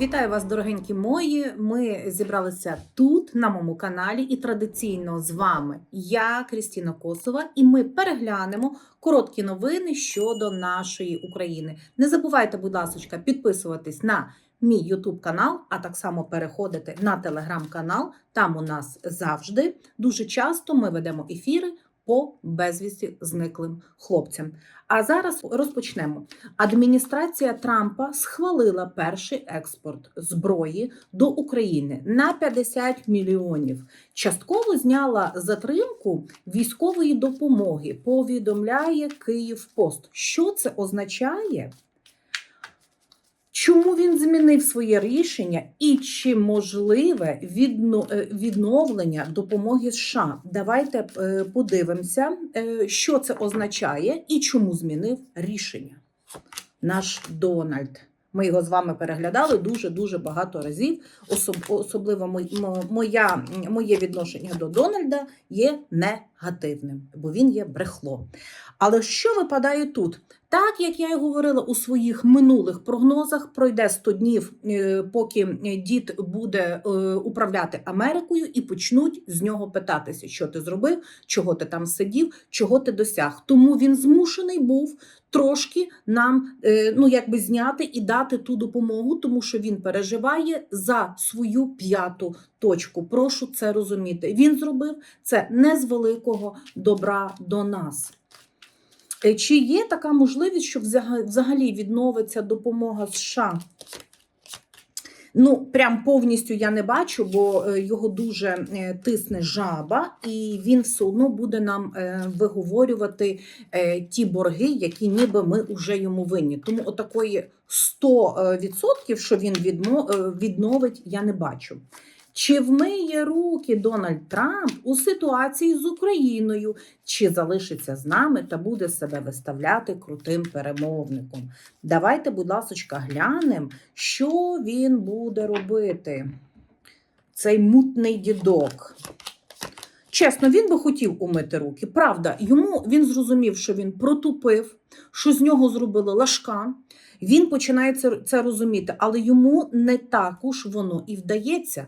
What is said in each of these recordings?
Вітаю вас, дорогенькі мої. Ми зібралися тут, на моєму каналі, і традиційно з вами я, Крістіна Косова, і ми переглянемо короткі новини щодо нашої України. Не забувайте, будь ласка, підписуватись на мій YouTube канал, а так само переходити на телеграм-канал. Там у нас завжди дуже часто ми ведемо ефіри по безвісті зниклим хлопцям. А зараз розпочнемо. Адміністрація Трампа схвалила перший експорт зброї до України на 50 мільйонів. Частково зняла затримку військової допомоги. Повідомляє Київ Пост. Що це означає? Чому він змінив своє рішення і чи можливе е, відновлення допомоги США? Давайте е, подивимося, е, що це означає і чому змінив рішення наш Дональд. Ми його з вами переглядали дуже дуже багато разів. Особ- особливо моя, моє відношення до Дональда є негативним, бо він є брехло. Але що випадає тут? Так як я і говорила у своїх минулих прогнозах, пройде 100 днів, е, поки дід буде е, управляти Америкою, і почнуть з нього питатися, що ти зробив, чого ти там сидів, чого ти досяг. Тому він змушений був трошки нам е, ну якби зняти і дати ту допомогу, тому що він переживає за свою п'яту точку. Прошу це розуміти. Він зробив це не з великого добра до нас. Е, Чи є така можливість, що взагалі відновиться допомога США? Ну, прям повністю я не бачу, бо е, його дуже е, тисне жаба, і він все одно буде нам е, виговорювати ті борги, які ніби ми вже йому винні. Тому отакої 100%, що він відновить, я не бачу. Чи вмиє руки Дональд Трамп у ситуації з Україною, чи залишиться з нами та буде себе виставляти крутим перемовником? Давайте, будь ласка, глянемо, що він буде робити. Цей мутний дідок. Чесно, він би хотів умити руки. Правда, йому він зрозумів, що він протупив, що з нього зробили лашка. Він починає це, це розуміти, але йому не також воно і вдається.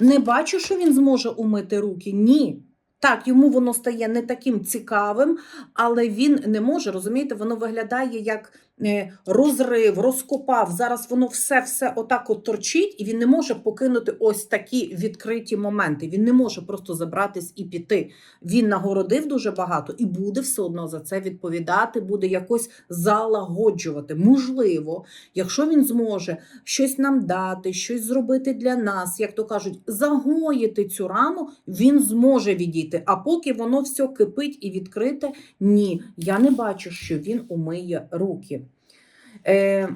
Не бачу, що він зможе умити руки. Ні. Так, йому воно стає не таким цікавим, але він не може, розумієте, воно виглядає як розрив, розкопав. Зараз воно все-все отак от торчить, і він не може покинути ось такі відкриті моменти. Він не може просто забратись і піти. Він нагородив дуже багато і буде все одно за це відповідати, буде якось залагоджувати. Можливо, якщо він зможе щось нам дати, щось зробити для нас, як то кажуть, загоїти цю рану, він зможе відійти. А поки воно все кипить і відкрите, ні, я не бачу, що він умиє руки. Е,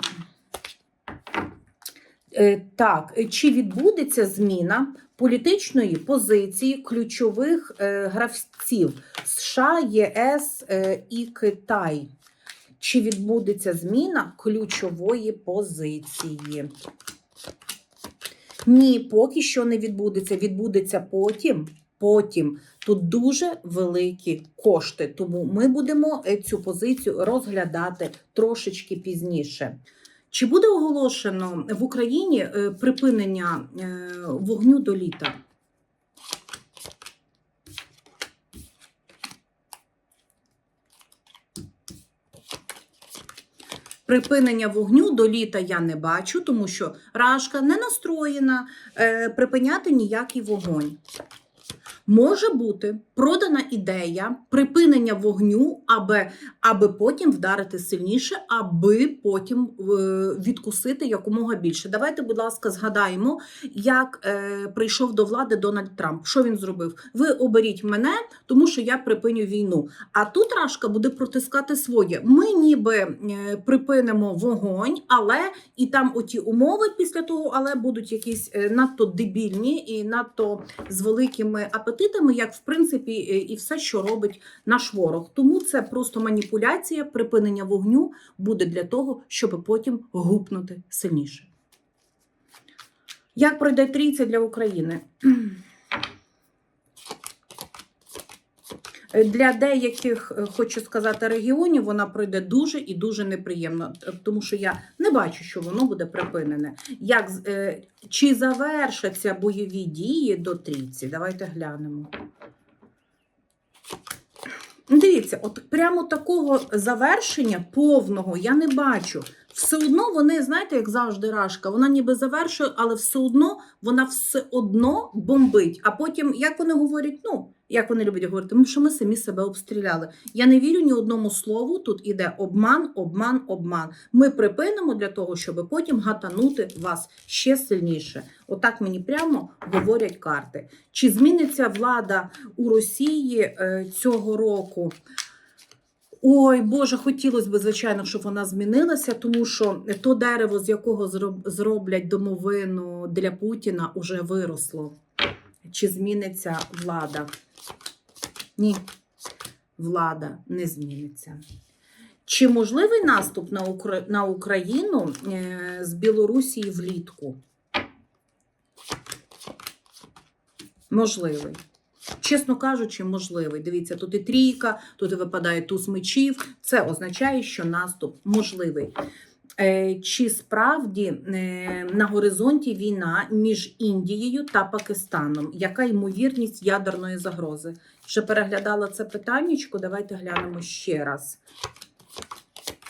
е, так, чи відбудеться зміна політичної позиції ключових е, гравців США, ЄС е, і Китай? Чи відбудеться зміна ключової позиції? Ні, поки що не відбудеться. Відбудеться потім. Потім тут дуже великі кошти, тому ми будемо е, цю позицію розглядати трошечки пізніше. Чи буде оголошено в Україні е, припинення е, вогню до літа? Припинення вогню до літа я не бачу, тому що Рашка не настроєна припиняти ніякий вогонь. Може бути продана ідея припинення вогню, аби, аби потім вдарити сильніше, аби потім відкусити якомога більше. Давайте, будь ласка, згадаємо, як е, прийшов до влади Дональд Трамп. Що він зробив? Ви оберіть мене, тому що я припиню війну. А тут Рашка буде протискати своє. Ми ніби е, припинимо вогонь, але і там оті умови після того, але будуть якісь е, надто дебільні і надто з великими апетитами, як в принципі е, і все, що робить наш ворог. Тому це просто маніпуляція, припинення вогню буде для того, щоб потім гупнути сильніше. Як пройде трійця для України? Е, Для деяких, е, хочу сказати, регіонів вона пройде дуже і дуже неприємно, тому що я не бачу, що воно буде припинене. Як, чи завершаться бойові дії до трійці? Давайте глянемо. Ну, Дивіться, от прямо такого завершення повного я не бачу. Все одно вони, знаєте, як завжди, рашка, вона ніби завершує, але все одно вона все одно бомбить. А потім, як вони говорять, ну, як вони люблять говорити, що ми самі себе обстріляли. Я не вірю ні одному слову. Тут іде обман, обман, обман. Ми припинимо для того, щоб потім гатанути вас ще сильніше. Отак мені прямо говорять карти. Чи зміниться влада у Росії е, цього року? Ой, Боже, хотілося б, звичайно, щоб вона змінилася, тому що то дерево, з якого зроблять домовину для Путіна, уже виросло. Чи зміниться влада? Ні, влада не зміниться. Чи можливий наступ на, Укра... на Україну е, з Білорусі влітку? Можливий. Чесно кажучи, можливий. Дивіться, тут і трійка, тут і випадає туз мечів. Це означає, що наступ можливий. Е, Чи справді е, на горизонті війна між Індією та Пакистаном? Яка ймовірність ядерної загрози? Вже переглядала це питаннячко. Давайте глянемо ще раз.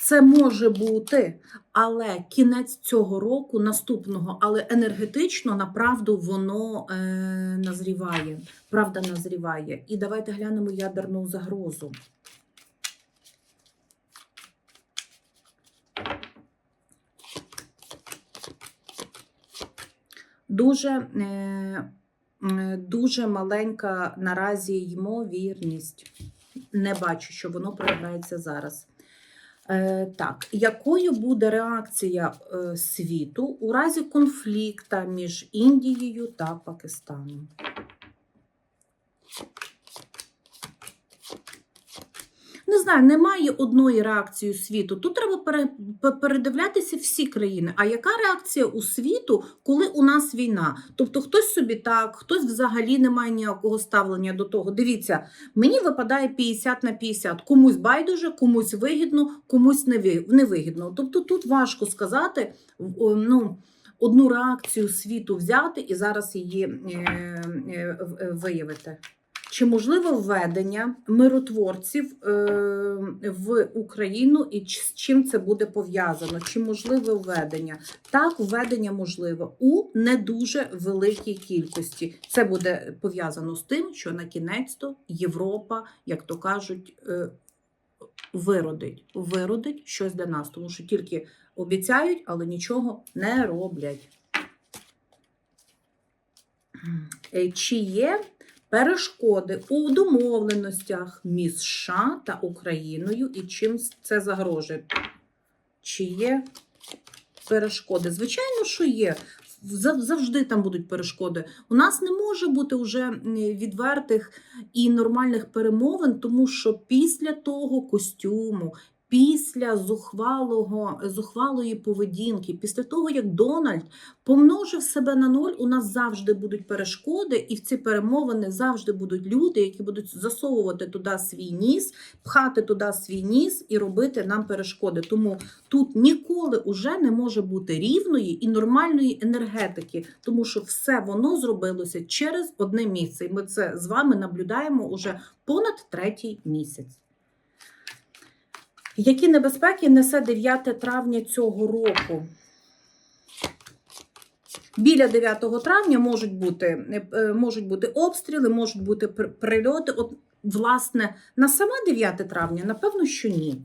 Це може бути, але кінець цього року, наступного, але енергетично, направду, воно е, назріває. Правда назріває. І давайте глянемо ядерну загрозу. Дуже, е, дуже маленька наразі ймовірність. Не бачу, що воно програється зараз. Е, так, якою буде реакція е, світу у разі конфлікту між Індією та Пакистаном? Не знаю, немає одної реакції світу. Тут треба пере, передивлятися всі країни. А яка реакція у світу, коли у нас війна? Тобто хтось собі так, хтось взагалі не має ніякого ставлення до того. Дивіться, мені випадає 50 на 50. Комусь байдуже, комусь вигідно, комусь невигідно. Тобто тут важко сказати, ну. Одну реакцію світу взяти і зараз її е, е, е, виявити. Чи можливо введення миротворців е, в Україну і з чим це буде пов'язано? Чи можливе введення? Так, введення можливе у не дуже великій кількості. Це буде пов'язано з тим, що на кінець-то Європа, як то кажуть, е, виродить, виродить щось для нас, тому що тільки обіцяють, але нічого не роблять. Е, Чи є перешкоди у домовленостях між США та Україною і чим це загрожує? Чи є перешкоди? Звичайно, що є. Завжди там будуть перешкоди. У нас не може бути вже відвертих і нормальних перемовин, тому що після того костюму, після зухвалого, зухвалої поведінки, після того, як Дональд помножив себе на ноль, у нас завжди будуть перешкоди, і в ці перемовини завжди будуть люди, які будуть засовувати туди свій ніс, пхати туди свій ніс і робити нам перешкоди. Тому тут ніколи уже не може бути рівної і нормальної енергетики, тому що все воно зробилося через одне місце. І ми це з вами наблюдаємо уже понад третій місяць. Які небезпеки несе 9 травня цього року? Біля 9 травня можуть бути, е, можуть бути обстріли, можуть бути пр- прильоти. От, власне, на саме 9 травня, напевно, що ні.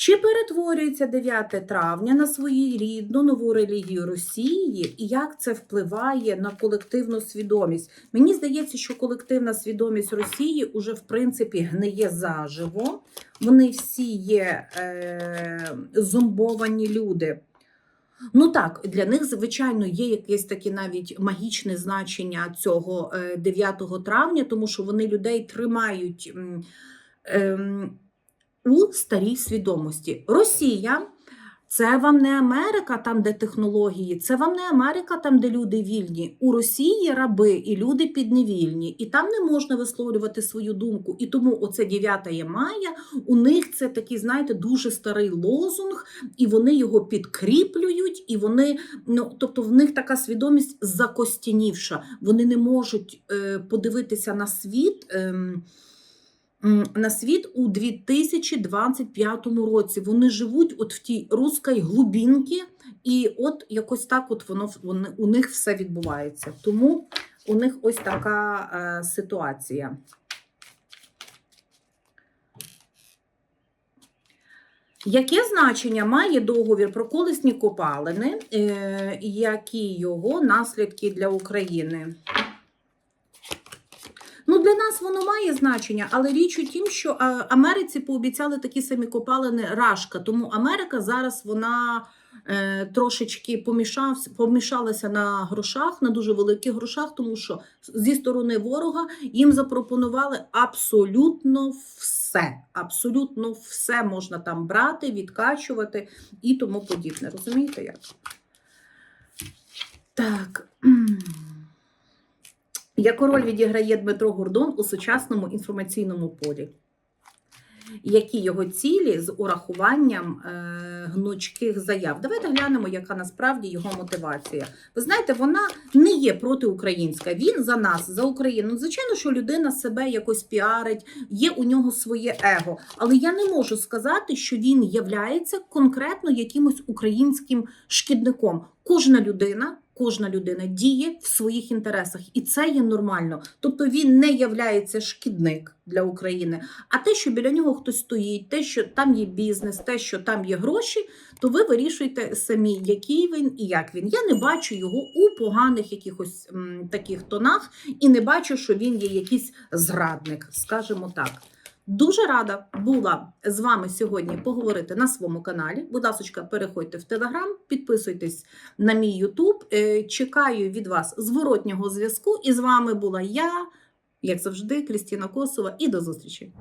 Чи перетворюється 9 травня на своєрідну нову релігію Росії, і як це впливає на колективну свідомість? Мені здається, що колективна свідомість Росії уже в принципі гниє заживо. Вони всі є е, зомбовані люди. Ну так, для них, звичайно, є якесь таке навіть магічне значення цього е, 9 травня, тому що вони людей тримають ем, у старій свідомості. Росія Це вам не Америка, там, де технології, це вам не Америка, там, де люди вільні. У Росії раби і люди підневільні, і там не можна висловлювати свою думку. І тому оце 9 мая у них це такий, знаєте, дуже старий лозунг, і вони його підкріплюють, і вони, ну тобто, в них така свідомість закостянівша. Вони не можуть е, подивитися на світ. м, на світ у 2025 році. Вони живуть от в тій руській глубінці, і от якось так от воно вони, у них все відбувається. Тому у них ось така е, ситуація. Яке значення має договір про колесні копалини, е, які його наслідки для України? Нас воно має значення, але річ у тім, що Америці пообіцяли такі самі копалини Рашка. Тому Америка зараз вона е, трошечки помішалася на грошах, на дуже великих грошах, тому що зі сторони ворога їм запропонували абсолютно все. Абсолютно все можна там брати, відкачувати і тому подібне. Розумієте як? Так. Яку роль відіграє Дмитро Гордон у сучасному інформаційному полі? Які його цілі з урахуванням е, гнучких заяв? Давайте глянемо, яка насправді його мотивація. Ви знаєте, вона не є протиукраїнська. Він за нас, за Україну. Ну, Звичайно, що людина себе якось піарить, є у нього своє его. Але я не можу сказати, що він являється конкретно якимось українським шкідником. Кожна людина. Кожна людина діє в своїх інтересах, і це є нормально. Тобто він не являється шкідник для України. А те, що біля нього хтось стоїть, те, що там є бізнес, те, що там є гроші, то ви вирішуєте самі, який він і як він. Я не бачу його у поганих якихось м, таких тонах, і не бачу, що він є якийсь зрадник, скажімо так. Дуже рада була з вами сьогодні поговорити на своєму каналі. Будь ласка, переходьте в Телеграм, підписуйтесь на мій Ютуб. Е, Чекаю від вас зворотнього зв'язку. І з вами була я, як завжди, Крістіна Косова. І до зустрічі!